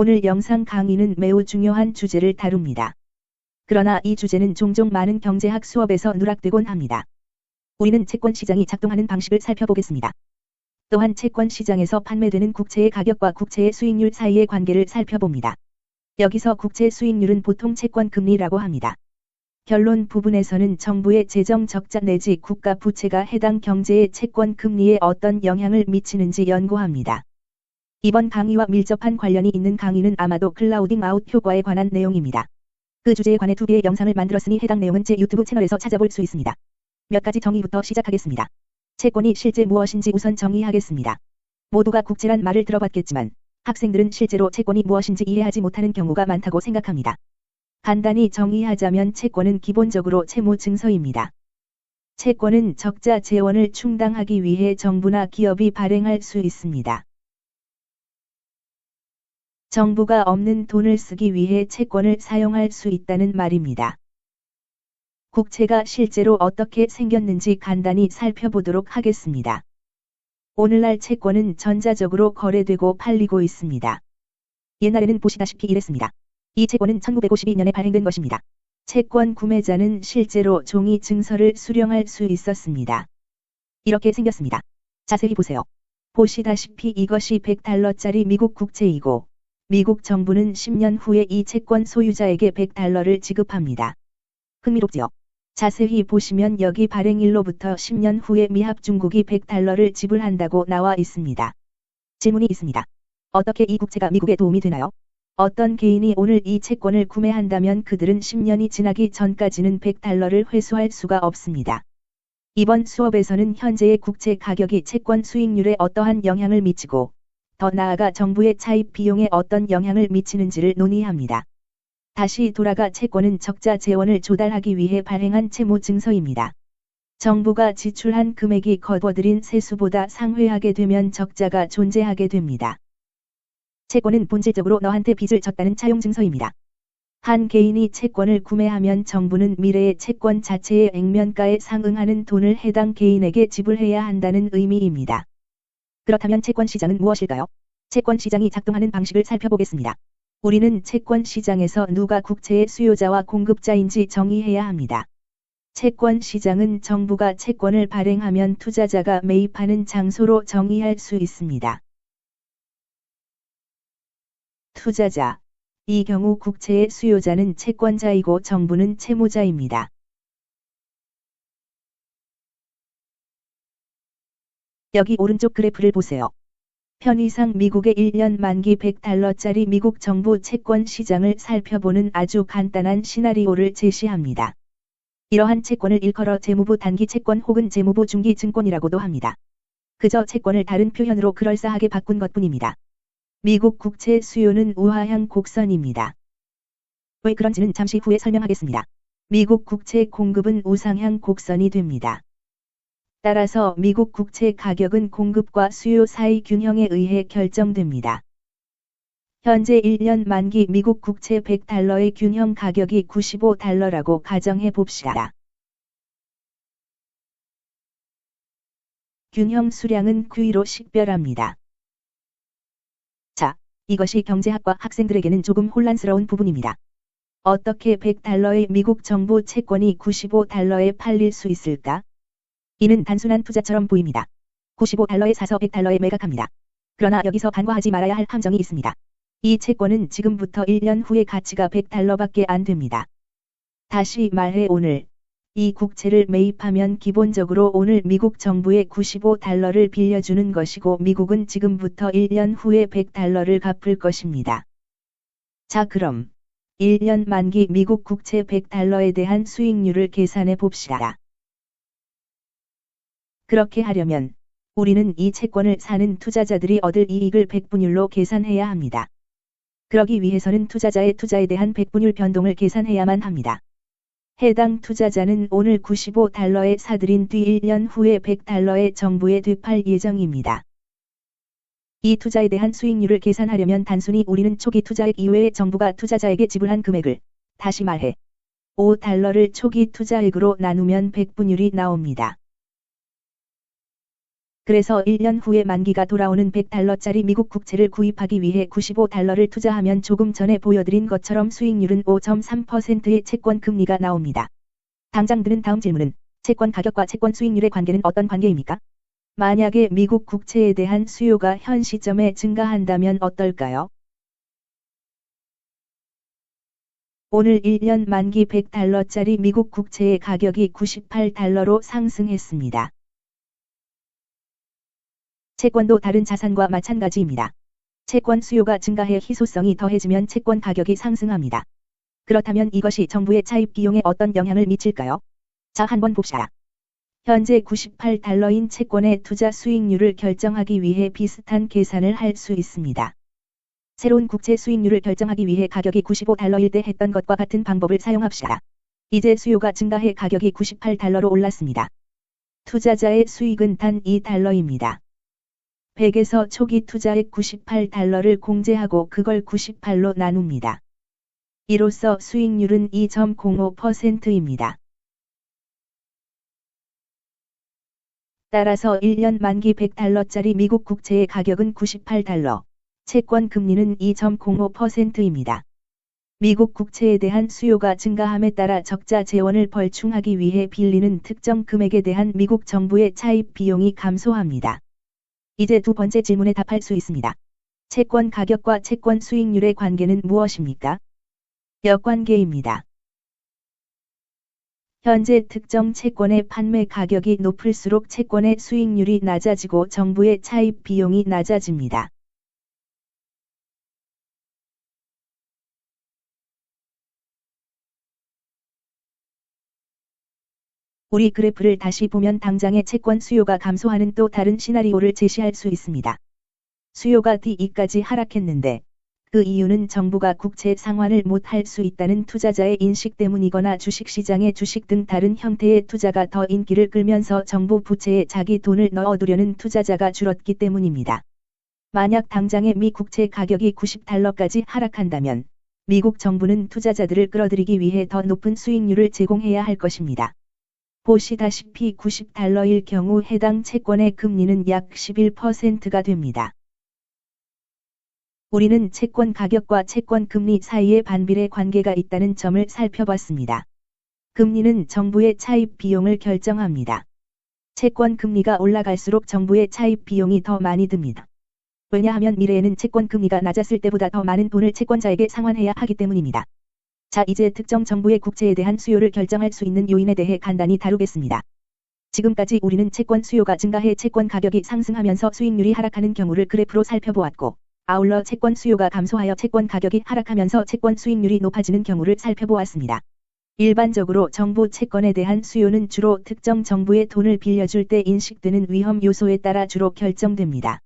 오늘 영상 강의는 매우 중요한 주제를 다룹니다. 그러나 이 주제는 종종 많은 경제학 수업에서 누락되곤 합니다. 우리는 채권 시장이 작동하는 방식을 살펴보겠습니다. 또한 채권 시장에서 판매되는 국채의 가격과 국채의 수익률 사이의 관계를 살펴봅니다. 여기서 국채 수익률은 보통 채권 금리라고 합니다. 결론 부분에서는 정부의 재정 적자 내지 국가 부채가 해당 경제의 채권 금리에 어떤 영향을 미치는지 연구합니다. 이번 강의와 밀접한 관련이 있는 강의는 아마도 클라우딩 아웃 효과에 관한 내용입니다. 그 주제에 관해 두 개의 영상을 만들었으니 해당 내용은 제 유튜브 채널에서 찾아볼 수 있습니다. 몇 가지 정의부터 시작하겠습니다. 채권이 실제 무엇인지 우선 정의하겠습니다. 모두가 국채란 말을 들어봤겠지만 학생들은 실제로 채권이 무엇인지 이해하지 못하는 경우가 많다고 생각합니다. 간단히 정의하자면 채권은 기본적으로 채무 증서입니다. 채권은 적자 재원을 충당하기 위해 정부나 기업이 발행할 수 있습니다. 정부가 없는 돈을 쓰기 위해 채권을 사용할 수 있다는 말입니다. 국채가 실제로 어떻게 생겼는지 간단히 살펴보도록 하겠습니다. 오늘날 채권은 전자적으로 거래되고 팔리고 있습니다. 옛날에는 보시다시피 이랬습니다. 이 채권은 1952년에 발행된 것입니다. 채권 구매자는 실제로 종이 증서를 수령할 수 있었습니다. 이렇게 생겼습니다. 자세히 보세요. 보시다시피 이것이 100달러짜리 미국 국채이고 미국 정부는 10년 후에 이 채권 소유자에게 100달러를 지급합니다. 흥미롭지요? 자세히 보시면 여기 발행일로부터 10년 후에 미합 중국이 100달러를 지불한다고 나와 있습니다. 질문이 있습니다. 어떻게 이 국채가 미국에 도움이 되나요? 어떤 개인이 오늘 이 채권을 구매한다면 그들은 10년이 지나기 전까지는 100달러를 회수할 수가 없습니다. 이번 수업에서는 현재의 국채 가격이 채권 수익률에 어떠한 영향을 미치고 더 나아가 정부의 차입 비용에 어떤 영향을 미치는지를 논의합니다. 다시 돌아가 채권은 적자 재원을 조달하기 위해 발행한 채무 증서입니다. 정부가 지출한 금액이 거둬들인 세수보다 상회하게 되면 적자가 존재하게 됩니다. 채권은 본질적으로 너한테 빚을 졌다는 차용 증서입니다. 한 개인이 채권을 구매하면 정부는 미래의 채권 자체의 액면가에 상응하는 돈을 해당 개인에게 지불해야 한다는 의미입니다. 그렇다면 채권 시장은 무엇일까요? 채권 시장이 작동하는 방식을 살펴보겠습니다. 우리는 채권 시장에서 누가 국채의 수요자와 공급자인지 정의해야 합니다. 채권 시장은 정부가 채권을 발행하면 투자자가 매입하는 장소로 정의할 수 있습니다. 투자자. 이 경우 국채의 수요자는 채권자이고 정부는 채무자입니다. 여기 오른쪽 그래프를 보세요. 편의상 미국의 1년 만기 100달러짜리 미국 정부 채권 시장을 살펴보는 아주 간단한 시나리오를 제시합니다. 이러한 채권을 일컬어 재무부 단기 채권 혹은 재무부 중기 증권이라고도 합니다. 그저 채권을 다른 표현으로 그럴싸하게 바꾼 것뿐입니다. 미국 국채 수요는 우하향 곡선입니다. 왜 그런지는 잠시 후에 설명하겠습니다. 미국 국채 공급은 우상향 곡선이 됩니다. 따라서 미국 국채 가격은 공급과 수요 사이 균형에 의해 결정됩니다. 현재 1년 만기 미국 국채 100달러의 균형 가격이 95달러라고 가정해 봅시다. 균형 수량은 QE로 식별합니다. 이것이 경제학과 학생들에게는 조금 혼란스러운 부분입니다. 어떻게 100달러의 미국 정부 채권이 95달러에 팔릴 수 있을까? 이는 단순한 투자처럼 보입니다. 95달러에 사서 100달러에 매각합니다. 그러나 여기서 간과하지 말아야 할 함정이 있습니다. 이 채권은 지금부터 1년 후에 가치가 100달러밖에 안 됩니다. 다시 말해 오늘 이 국채를 매입하면 기본적으로 오늘 미국 정부에 95달러를 빌려주는 것이고 미국은 지금부터 1년 후에 100달러를 갚을 것입니다. 자 그럼 1년 만기 미국 국채 100달러에 대한 수익률을 계산해 봅시다. 그렇게 하려면 우리는 이 채권을 사는 투자자들이 얻을 이익을 100분율로 계산해야 합니다. 그러기 위해서는 투자자의 투자에 대한 100분율 변동을 계산해야만 합니다. 해당 투자자는 오늘 95달러에 사들인 뒤 1년 후에 100달러에 정부에 되팔 예정입니다. 이 투자에 대한 수익률을 계산하려면 단순히 우리는 초기 투자액 이외에 정부가 투자자에게 지불한 금액을 다시 말해 5달러를 초기 투자액으로 나누면 100분율이 나옵니다. 그래서 1년 후에 만기가 돌아오는 100달러짜리 미국 국채를 구입하기 위해 95달러를 투자하면 조금 전에 보여드린 것처럼 수익률은 5.3%의 채권 금리가 나옵니다. 당장 드는 다음 질문은 채권 가격과 채권 수익률의 관계는 어떤 관계입니까? 만약에 미국 국채에 대한 수요가 현 시점에 증가한다면 어떨까요? 오늘 1년 만기 100달러짜리 미국 국채의 가격이 98달러로 상승했습니다. 채권도 다른 자산과 마찬가지입니다. 채권 수요가 증가해 희소성이 더해지면 채권 가격이 상승합니다. 그렇다면 이것이 정부의 차입 비용에 어떤 영향을 미칠까요? 자, 한번 봅시다. 현재 98달러인 채권의 투자 수익률을 결정하기 위해 비슷한 계산을 할 수 있습니다. 새로운 국채 수익률을 결정하기 위해 가격이 95달러일 때 했던 것과 같은 방법을 사용합시다. 이제 수요가 증가해 가격이 98달러로 올랐습니다. 투자자의 수익은 단 2달러입니다. 100에서 초기 투자액 98달러를 공제하고 그걸 98로 나눕니다. 이로써 수익률은 2.05%입니다. 따라서 1년 만기 100달러짜리 미국 국채의 가격은 98달러, 채권 금리는 2.05%입니다. 미국 국채에 대한 수요가 증가함에 따라 적자 재원을 벌충하기 위해 빌리는 특정 금액에 대한 미국 정부의 차입 비용이 감소합니다. 이제 두 번째 질문에 답할 수 있습니다. 채권 가격과 채권 수익률의 관계는 무엇입니까? 역관계입니다. 현재 특정 채권의 판매 가격이 높을수록 채권의 수익률이 낮아지고 정부의 차입 비용이 낮아집니다. 우리 그래프를 다시 보면 당장의 채권 수요가 감소하는 또 다른 시나리오를 제시할 수 있습니다. 수요가 D2까지 하락했는데 그 이유는 정부가 국채 상환을 못할 수 있다는 투자자의 인식 때문이거나 주식시장의 주식 등 다른 형태의 투자가 더 인기를 끌면서 정부 부채에 자기 돈을 넣어두려는 투자자가 줄었기 때문입니다. 만약 당장의 미 국채 가격이 90달러까지 하락한다면 미국 정부는 투자자들을 끌어들이기 위해 더 높은 수익률을 제공해야 할 것입니다. 보시다시피 90달러일 경우 해당 채권의 금리는 약 11%가 됩니다. 우리는 채권 가격과 채권 금리 사이에 반비례 관계가 있다는 점을 살펴봤습니다. 금리는 정부의 차입 비용을 결정합니다. 채권 금리가 올라갈수록 정부의 차입 비용이 더 많이 듭니다. 왜냐하면 미래에는 채권 금리가 낮았을 때보다 더 많은 돈을 채권자에게 상환해야 하기 때문입니다. 자 이제 특정 정부의 국채에 대한 수요를 결정할 수 있는 요인에 대해 간단히 다루겠습니다. 지금까지 우리는 채권 수요가 증가해 채권 가격이 상승하면서 수익률이 하락하는 경우를 그래프로 살펴보았고, 아울러 채권 수요가 감소하여 채권 가격이 하락하면서 채권 수익률이 높아지는 경우를 살펴보았습니다. 일반적으로 정부 채권에 대한 수요는 주로 특정 정부의 돈을 빌려줄 때 인식되는 위험 요소에 따라 주로 결정됩니다.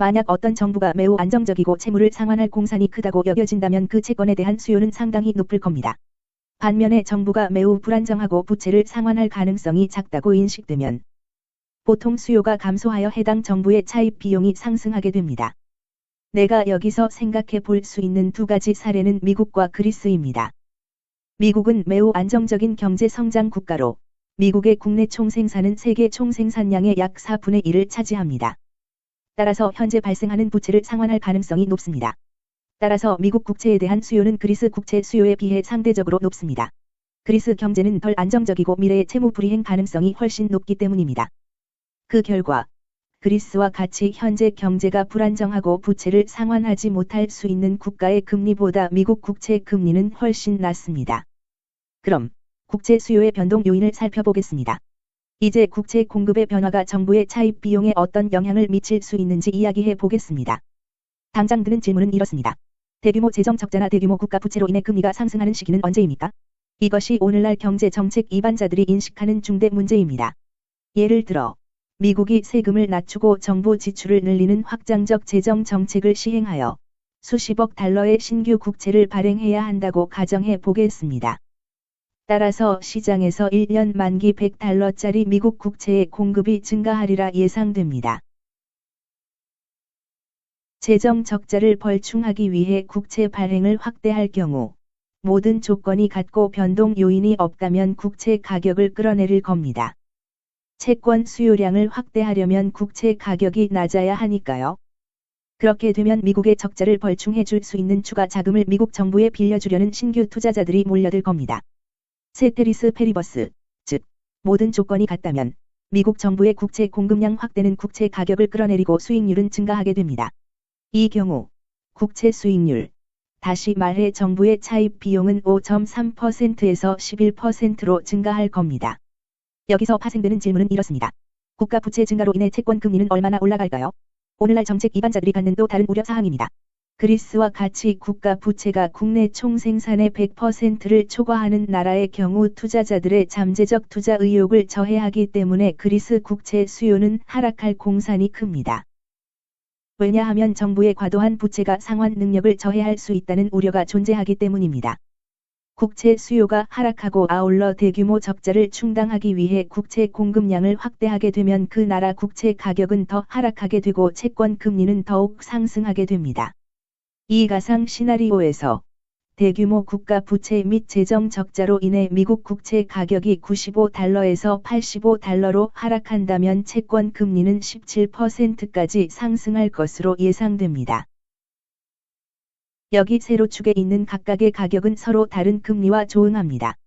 만약 어떤 정부가 매우 안정적이고 채무를 상환할 공산이 크다고 여겨진다면 그 채권에 대한 수요는 상당히 높을 겁니다. 반면에 정부가 매우 불안정하고 부채를 상환할 가능성이 작다고 인식되면 보통 수요가 감소하여 해당 정부의 차입 비용이 상승하게 됩니다. 내가 여기서 생각해 볼 수 있는 두 가지 사례는 미국과 그리스입니다. 미국은 매우 안정적인 경제 성장 국가로 미국의 국내 총생산은 세계 총생산량의 약 4분의 1을 차지합니다. 따라서 현재 발생하는 부채를 상환할 가능성이 높습니다. 따라서 미국 국채에 대한 수요는 그리스 국채 수요에 비해 상대적으로 높습니다. 그리스 경제는 덜 안정적이고 미래의 채무 불이행 가능성이 훨씬 높기 때문입니다. 그 결과 그리스와 같이 현재 경제가 불안정하고 부채를 상환하지 못할 수 있는 국가의 금리보다 미국 국채 금리는 훨씬 낮습니다. 그럼 국채 수요의 변동 요인을 살펴보겠습니다. 이제 국채 공급의 변화가 정부의 차입 비용에 어떤 영향을 미칠 수 있는지 이야기해 보겠습니다. 당장 드는 질문은 이렇습니다. 대규모 재정 적자나 대규모 국가 부채로 인해 금리가 상승하는 시기는 언제입니까? 이것이 오늘날 경제 정책 이반자들이 인식하는 중대 문제입니다. 예를 들어 미국이 세금을 낮추고 정부 지출을 늘리는 확장적 재정 정책을 시행하여 수십억 달러의 신규 국채를 발행해야 한다고 가정해 보겠습니다. 따라서 시장에서 1년 만기 100달러짜리 미국 국채의 공급이 증가하리라 예상됩니다. 재정 적자를 벌충하기 위해 국채 발행을 확대할 경우 모든 조건이 같고 변동 요인이 없다면 국채 가격을 끌어내릴 겁니다. 채권 수요량을 확대하려면 국채 가격이 낮아야 하니까요. 그렇게 되면 미국의 적자를 벌충해 줄 수 있는 추가 자금을 미국 정부에 빌려주려는 신규 투자자들이 몰려들 겁니다. 세테리스 페리버스, 즉 모든 조건이 같다면 미국 정부의 국채 공급량 확대는 국채 가격을 끌어내리고 수익률은 증가하게 됩니다. 이 경우 국채 수익률, 다시 말해 정부의 차입 비용은 5.3%에서 11%로 증가할 겁니다. 여기서 파생되는 질문은 이렇습니다. 국가 부채 증가로 인해 채권 금리는 얼마나 올라갈까요? 오늘날 정책 이반자들이 갖는 또 다른 우려 사항입니다. 그리스와 같이 국가 부채가 국내 총 생산의 100%를 초과하는 나라의 경우 투자자들의 잠재적 투자 의욕을 저해하기 때문에 그리스 국채 수요는 하락할 공산이 큽니다. 왜냐하면 정부의 과도한 부채가 상환 능력을 저해할 수 있다는 우려가 존재하기 때문입니다. 국채 수요가 하락하고 아울러 대규모 적자를 충당하기 위해 국채 공급량을 확대하게 되면 그 나라 국채 가격은 더 하락하게 되고 채권 금리는 더욱 상승하게 됩니다. 이 가상 시나리오에서 대규모 국가 부채 및 재정 적자로 인해 미국 국채 가격이 95달러에서 85달러로 하락한다면 채권 금리는 17%까지 상승할 것으로 예상됩니다. 여기 세로축에 있는 각각의 가격은 서로 다른 금리와 조응합니다.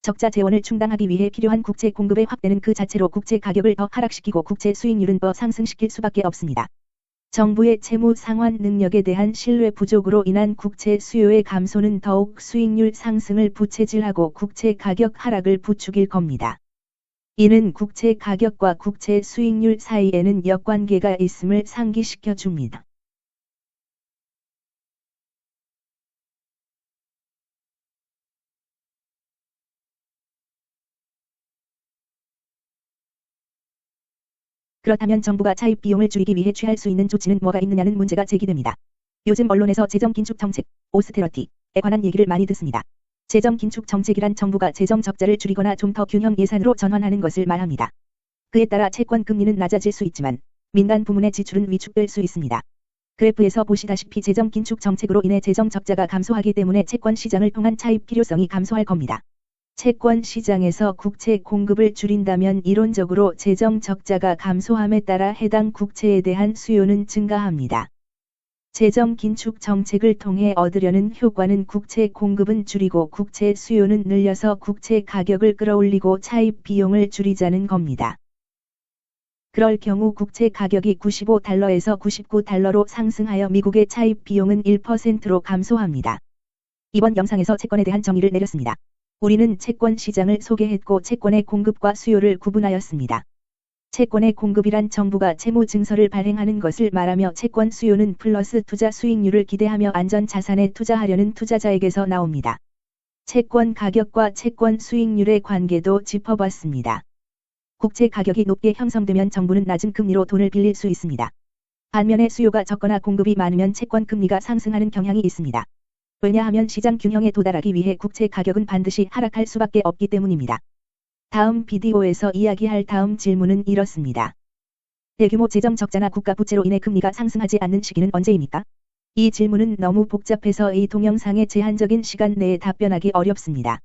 적자 재원을 충당하기 위해 필요한 국채 공급의 확대는 그 자체로 국채 가격을 더 하락시키고 국채 수익률은 더 상승시킬 수밖에 없습니다. 정부의 채무 상환 능력에 대한 신뢰 부족으로 인한 국채 수요의 감소는 더욱 수익률 상승을 부채질하고 국채 가격 하락을 부추길 겁니다. 이는 국채 가격과 국채 수익률 사이에는 역관계가 있음을 상기시켜 줍니다. 그렇다면 정부가 차입 비용을 줄이기 위해 취할 수 있는 조치는 뭐가 있느냐는 문제가 제기됩니다. 요즘 언론에서 재정 긴축 정책, 오스테러티에 관한 얘기를 많이 듣습니다. 재정 긴축 정책이란 정부가 재정 적자를 줄이거나 좀 더 균형 예산으로 전환하는 것을 말합니다. 그에 따라 채권 금리는 낮아질 수 있지만 민간 부문의 지출은 위축될 수 있습니다. 그래프에서 보시다시피 재정 긴축 정책으로 인해 재정 적자가 감소하기 때문에 채권 시장을 통한 차입 필요성이 감소할 겁니다. 채권 시장에서 국채 공급을 줄인다면 이론적으로 재정 적자가 감소함에 따라 해당 국채에 대한 수요는 증가합니다. 재정 긴축 정책을 통해 얻으려는 효과는 국채 공급은 줄이고 국채 수요는 늘려서 국채 가격을 끌어올리고 차입 비용을 줄이자는 겁니다. 그럴 경우 국채 가격이 95달러에서 99달러로 상승하여 미국의 차입 비용은 1%로 감소합니다. 이번 영상에서 채권에 대한 정의를 내렸습니다. 우리는 채권 시장을 소개했고 채권의 공급과 수요를 구분하였습니다. 채권의 공급이란 정부가 채무 증서를 발행하는 것을 말하며 채권 수요는 플러스 투자 수익률을 기대하며 안전 자산에 투자하려는 투자자에게서 나옵니다. 채권 가격과 채권 수익률의 관계도 짚어봤습니다. 국채 가격이 높게 형성되면 정부는 낮은 금리로 돈을 빌릴 수 있습니다. 반면에 수요가 적거나 공급이 많으면 채권 금리가 상승하는 경향이 있습니다. 왜냐하면 시장 균형에 도달하기 위해 국채 가격은 반드시 하락할 수밖에 없기 때문입니다. 다음 비디오에서 이야기할 다음 질문은 이렇습니다. 대규모 재정 적자나 국가 부채로 인해 금리가 상승하지 않는 시기는 언제입니까? 이 질문은 너무 복잡해서 이 동영상의 제한적인 시간 내에 답변하기 어렵습니다.